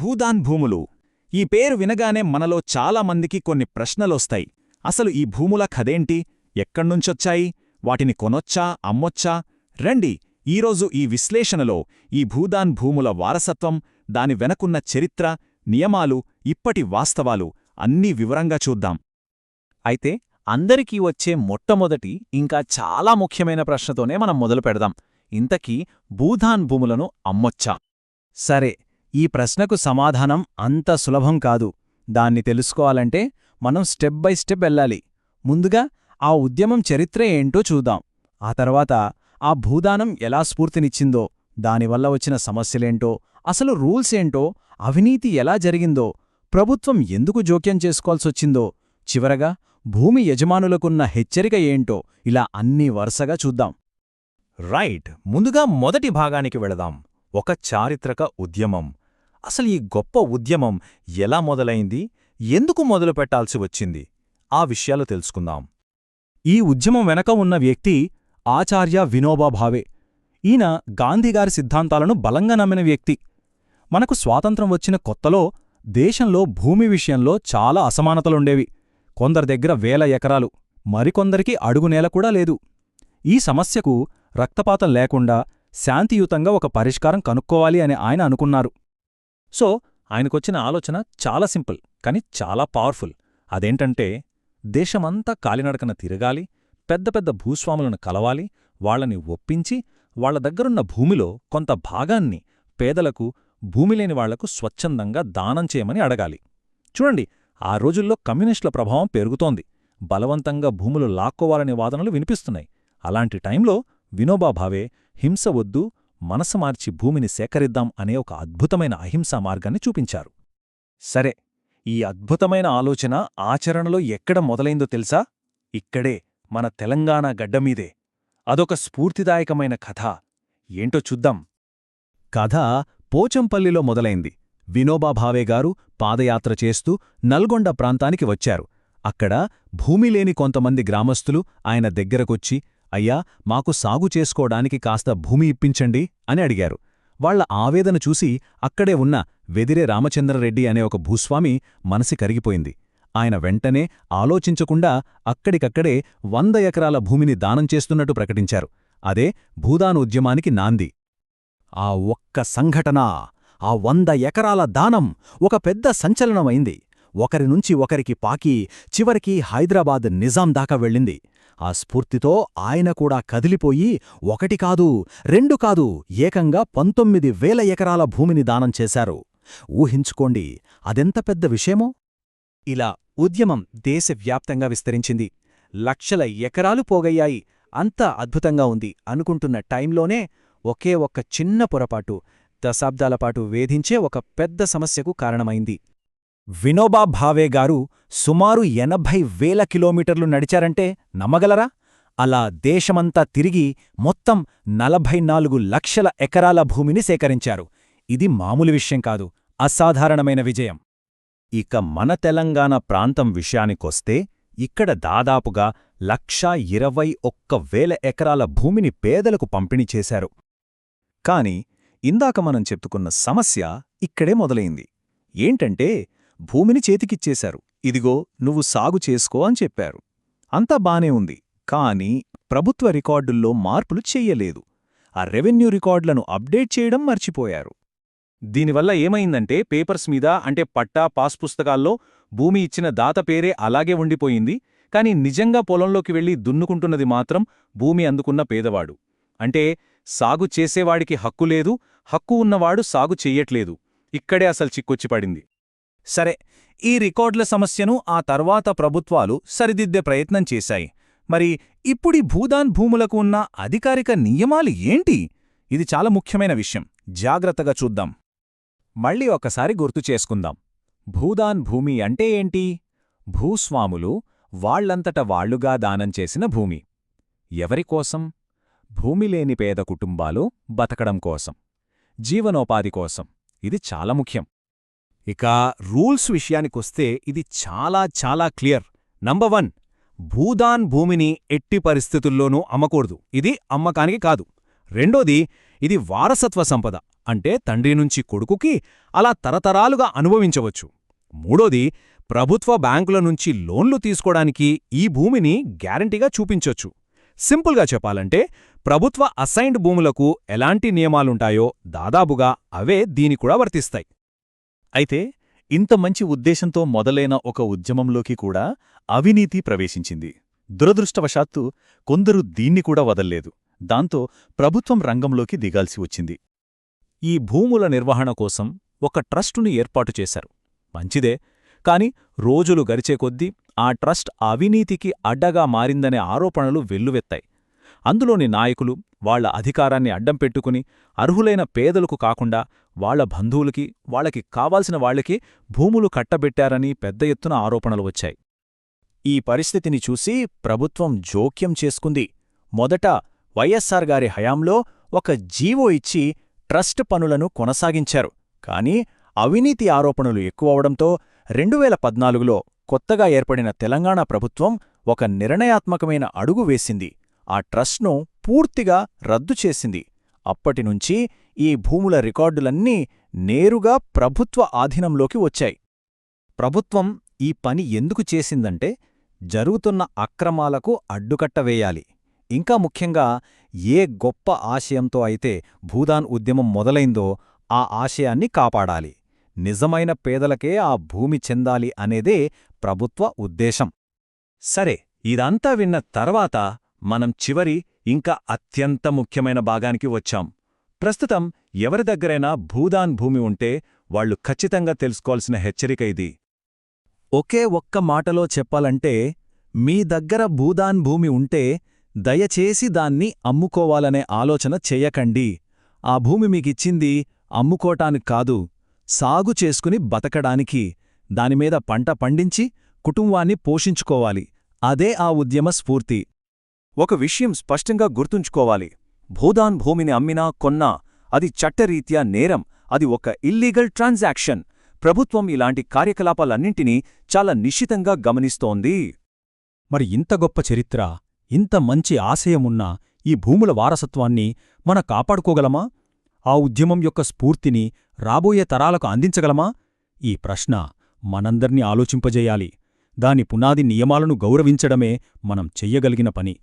భూదాన్ భూములు ఈ పేరు వినగానే మనలో చాలామందికి కొన్ని ప్రశ్నలొస్తాయి. అసలు ఈ భూముల కథేంటి? ఎక్కడ్నుంచొచ్చాయి? వాటిని కొనొచ్చా? అమ్మొచ్చా? రండి ఈరోజు ఈ విశ్లేషణలో ఈ భూదాన్ భూముల వారసత్వం దాని వెనకున్న చరిత్ర నియమాలు ఇప్పటి వాస్తవాలు అన్నీ వివరంగా చూద్దాం. అయితే అందరికీ వచ్చే మొట్టమొదటి ఇంకా చాలా ముఖ్యమైన ప్రశ్నతోనే మనం మొదలు పెడదాం ఇంతకీ భూధాన్ భూములను అమ్మొచ్చా? సరే ఈ ప్రశ్నకు సమాధానం అంత సులభం కాదు. దాన్ని తెలుసుకోవాలంటే మనం స్టెప్ బై స్టెప్ వెళ్ళాలి. ముందుగా ఆ ఉద్యమం చరిత్ర ఏంటో చూద్దాం. ఆ తర్వాత ఆ భూదానం ఎలా స్ఫూర్తినిచ్చిందో దానివల్ల వచ్చిన సమస్యలేంటో అసలు రూల్స్ ఏంటో అవినీతి ఎలా జరిగిందో ప్రభుత్వం ఎందుకు జోక్యం చేసుకోవాల్సొచ్చిందో చివరగా భూమి యజమానులకున్న హెచ్చరిక ఏంటో ఇలా అన్నీ వరుసగా చూద్దాం. రైట్ ముందుగా మొదటి భాగానికి వెళదాం. ఒక చారిత్రక ఉద్యమం. అసలు ఈ గొప్ప ఉద్యమం ఎలా మొదలైంది? ఎందుకు మొదలుపెట్టాల్సి వచ్చింది? ఆ విషయాలు తెలుసుకుందాం. ఈ ఉద్యమం వెనక ఉన్న వ్యక్తి ఆచార్య వినోబా భావే. ఈయన గాంధీగారి సిద్ధాంతాలను బలంగా నమ్మిన వ్యక్తి. మనకు స్వాతంత్రం వచ్చిన కొత్తలో దేశంలో భూమి విషయంలో చాలా అసమానతలుండేవి. కొందరి దగ్గర వేల ఎకరాలు మరికొందరికి అడుగునేల కూడా లేదు. ఈ సమస్యకు రక్తపాతం లేకుండా శాంతియుతంగా ఒక పరిష్కారం కనుక్కోవాలి అని ఆయన అనుకున్నారు. సో ఆయనకొచ్చిన ఆలోచన చాలా సింపుల్ కాని చాలా పవర్ఫుల్. అదేంటంటే దేశమంతా కాలినడకన తిరగాలి పెద్ద పెద్ద భూస్వాములను కలవాలి వాళ్ళని ఒప్పించి వాళ్ళ దగ్గరున్న భూమిలో కొంత భాగాన్ని పేదలకు భూమిలేని వాళ్ళకు స్వచ్ఛందంగా దానం చేయమని అడగాలి. చూడండి ఆ రోజుల్లో కమ్యూనిస్టుల ప్రభావం పెరుగుతోంది. బలవంతంగా భూములు లాక్కోవాలనే వాదనలు వినిపిస్తున్నాయి. అలాంటి టైంలో వినోబాభావే హింస వద్దు మనసు మార్చి భూమిని సేకరిద్దాం అనే ఒక అద్భుతమైన అహింసా మార్గాన్ని చూపించారు. సరే ఈ అద్భుతమైన ఆలోచన ఆచరణలో ఎక్కడ మొదలైందో తెలుసా? ఇక్కడే మన తెలంగాణ గడ్డమీదే అదొక స్ఫూర్తిదాయకమైన కథ. ఏంటో చూద్దాం. కథ పోచంపల్లిలో మొదలైంది. వినోబా గారు పాదయాత్ర చేస్తూ నల్గొండ ప్రాంతానికి వచ్చారు. అక్కడ భూమి లేని కొంతమంది గ్రామస్తులు ఆయన దగ్గరకొచ్చి అయ్యా మాకు సాగు చేసుకోడానికి కాస్త భూమి ఇప్పించండి అని అడిగారు. వాళ్ళ ఆవేదన చూసి అక్కడే ఉన్న వెదిరే రామచంద్రరెడ్డి అనే ఒక భూస్వామి మనసి కరిగిపోయింది. ఆయన వెంటనే ఆలోచించకుండా అక్కడికక్కడే వంద ఎకరాల భూమిని దానం చేస్తున్నట్టు ప్రకటించారు. అదే భూదాన ఉద్యమానికి నాంది. ఆ ఒక్క సంఘటన ఆ వంద ఎకరాల దానం ఒక పెద్ద సంచలనమైంది. ఒకరి నుంచి ఒకరికి పాకి చివరికి హైదరాబాద్ నిజాం దాకా వెళ్ళింది. ఆ స్ఫూర్తితో ఆయన కూడా కదిలిపోయి ఒకటి కాదు రెండు కాదు ఏకంగా పంతొమ్మిది వేల ఎకరాల భూమిని దానం చేశారు. ఊహించుకోండి అదెంత పెద్ద విషయమో? ఇలా ఉద్యమం దేశవ్యాప్తంగా విస్తరించింది. లక్షల ఎకరాలు పోగయ్యాయి. అంత అద్భుతంగా ఉంది అనుకుంటున్న టైంలోనే ఒకే ఒక్క చిన్న పొరపాటు దశాబ్దాలపాటు వేధించే ఒక పెద్ద సమస్యకు కారణమైంది. వినోబా భావే గారు సుమారు ఎనభై వేల కిలోమీటర్లు నడిచారంటే నమ్మగలరా? అలా దేశమంతా తిరిగి మొత్తం నలభై నాలుగు లక్షల ఎకరాల భూమిని సేకరించారు. ఇది మామూలు విషయం కాదు అసాధారణమైన విజయం. ఇక మన తెలంగాణ ప్రాంతం విషయానికొస్తే ఇక్కడ దాదాపుగా లక్షా ఇరవై ఒక్క వేల ఎకరాల భూమిని పేదలకు పంపిణీ చేశారు. కాని ఇందాక మనం చెప్పుకున్న సమస్య ఇక్కడే మొదలైంది. ఏంటంటే భూమిని చేతికిచ్చేశారు. ఇదిగో నువ్వు సాగు చేసుకో అని చెప్పారు. అంతా బానే ఉంది. కాని ప్రభుత్వ రికార్డుల్లో మార్పులు చెయ్యలేదు. ఆ రెవెన్యూ రికార్డులను అప్డేట్ చేయడం మర్చిపోయారు. దీనివల్ల ఏమైందంటే పేపర్స్ మీద అంటే పట్టా పాస్ పుస్తకాల్లో భూమి ఇచ్చిన దాత పేరే అలాగే ఉండిపోయింది. కాని నిజంగా పొలంలోకి వెళ్ళి దున్నుకుంటున్నది మాత్రం భూమి అందుకున్న పేదవాడు. అంటే సాగు చేసేవాడికి హక్కు లేదు హక్కు ఉన్నవాడు సాగు చెయ్యట్లేదు. ఇక్కడే అసలు చిక్కొచ్చి పడింది సరే ఈ రికార్డుల సమస్యను ఆ తర్వాత ప్రభుత్వాలు సరిదిద్దే ప్రయత్నం చేశాయి. మరి ఇప్పుడి భూదాన్ భూములకు ఉన్న అధికారిక నియమాలు ఏంటి? ఇది చాలా ముఖ్యమైన విషయం. జాగ్రత్తగా చూద్దాం. మళ్ళీ ఒకసారి గుర్తు చేసుకుందాం. భూదాన్ భూమి అంటే ఏంటి? భూస్వాములు వాళ్ళంతట వాళ్ళుగా దానం చేసిన భూమి. ఎవరికోసం భూమి లేని పేద కుటుంబాలు బతకడం కోసం. జీవనోపాధి కోసం. ఇది చాలా ముఖ్యం. ఇక రూల్స్ విషయానికొస్తే ఇది చాలా చాలా క్లియర్. నంబర్ వన్ భూదాన్ భూమిని ఎట్టి పరిస్థితుల్లోనూ అమ్మకూడదు. ఇది అమ్మకానికి కాదు. రెండోది ఇది వారసత్వ సంపద. అంటే తండ్రి నుంచి కొడుకుకి అలా తరతరాలుగా అనుభవించవచ్చు. మూడోది ప్రభుత్వ బ్యాంకుల నుంచి లోన్లు తీసుకోవడానికి ఈ భూమిని గ్యారంటీగా చూపించొచ్చు. సింపుల్గా చెప్పాలంటే ప్రభుత్వ అసైన్డ్ భూములకు ఎలాంటి నియమాలుంటాయో దాదాపుగా అవే దీని కూడా వర్తిస్తాయి. అయితే ఇంత మంచి ఉద్దేశంతో మొదలైన ఒక ఉద్యమంలోకి కూడా అవినీతి ప్రవేశించింది. దురదృష్టవశాత్తు కొందరు దీన్ని కూడా వదల్లేదు. దాంతో ప్రభుత్వం రంగంలోకి దిగాల్సి వచ్చింది. ఈ భూముల నిర్వహణ కోసం ఒక ట్రస్టును ఏర్పాటు చేశారు. మంచిదే కాని రోజులు గరిచే కొద్దీ ఆ ట్రస్ట్ అవినీతికి అడ్డగా మారిందనే ఆరోపణలు వెల్లువెత్తాయి. అందులోని నాయకులు వాళ్ళ అధికారాన్ని అడ్డం పెట్టుకుని అర్హులైన పేదలకు కాకుండా వాళ్ళ బంధువులకి వాళ్ళకి కావాల్సిన వాళ్ళకి భూములు కట్టబెట్టారని పెద్ద ఎత్తున ఆరోపణలు వచ్చాయి. ఈ పరిస్థితిని చూసి ప్రభుత్వం జోక్యం చేసుకుంది. మొదట వైఎస్సార్ గారి హయాంలో ఒక జీవో ఇచ్చి ట్రస్ట్ పనులను కొనసాగించారు. కాని అవినీతి ఆరోపణలు ఎక్కువవడంతో రెండువేల పద్నాలుగులో కొత్తగా ఏర్పడిన తెలంగాణ ప్రభుత్వం ఒక నిర్ణయాత్మకమైన అడుగు వేసింది. ఆ ట్రస్ట్ను పూర్తిగా రద్దు చేసింది. అప్పటినుంచి ఈ భూముల రికార్డులన్నీ నేరుగా ప్రభుత్వ ఆధీనంలోకి వచ్చాయి. ప్రభుత్వం ఈ పని ఎందుకు చేసిందంటే జరుగుతున్న అక్రమాలకు అడ్డుకట్ట వేయాలి. ఇంకా ముఖ్యంగా ఏ గొప్ప ఆశయంతో అయితే భూదాన్ ఉద్యమం మొదలైందో ఆ ఆశయాన్ని కాపాడాలి. నిజమైన పేదలకే ఆ భూమి చెందాలి అనేదే ప్రభుత్వ ఉద్దేశం. సరే ఇదంతా విన్న తర్వాత మనం చివరి ఇంకా అత్యంత ముఖ్యమైన భాగానికి వచ్చాం. ప్రస్తుతం ఎవరి దగ్గరైనా భూదాన్ భూమి ఉంటే వాళ్ళు ఖచ్చితంగా తెలుసుకోవాల్సిన హెచ్చరిక ఇది. ఒకే ఒక్క మాటలో చెప్పాలంటే మీ దగ్గర భూదాన్ భూమి ఉంటే దయచేసి దాన్ని అమ్ముకోవాలనే ఆలోచన చెయ్యకండి ఆ భూమి మీకిచ్చింది అమ్ముకోటానికి కాదు సాగు చేసుకుని బతకడానికి. దానిమీద పంట పండించి కుటుంబాన్ని పోషించుకోవాలి. అదే ఆ ఉద్యమ స్ఫూర్తి. ఒక విషయం స్పష్టంగా గుర్తుంచుకోవాలి. భూదాన్ భూమిని అమ్మినా కొన్నా అది చట్టరీత్యా నేరం అది ఒక ఇల్లీగల్ ట్రాన్సాక్షన్. ప్రభుత్వం ఇలాంటి కార్యకలాపాలన్నింటినీ చాలా నిశ్చితంగా గమనిస్తోంది. మరి ఇంత గొప్ప చరిత్ర ఇంత మంచి ఆశయమున్న ఈ భూముల వారసత్వాన్ని మన కాపాడుకోగలమా? ఆ ఉద్యమం యొక్క స్ఫూర్తిని రాబోయే తరాలకు అందించగలమా? ఈ ప్రశ్న మనందర్నీ ఆలోచింపజేయాలి. దాని పునాది నియమాలను గౌరవించడమే మనం చెయ్యగలిగిన పని.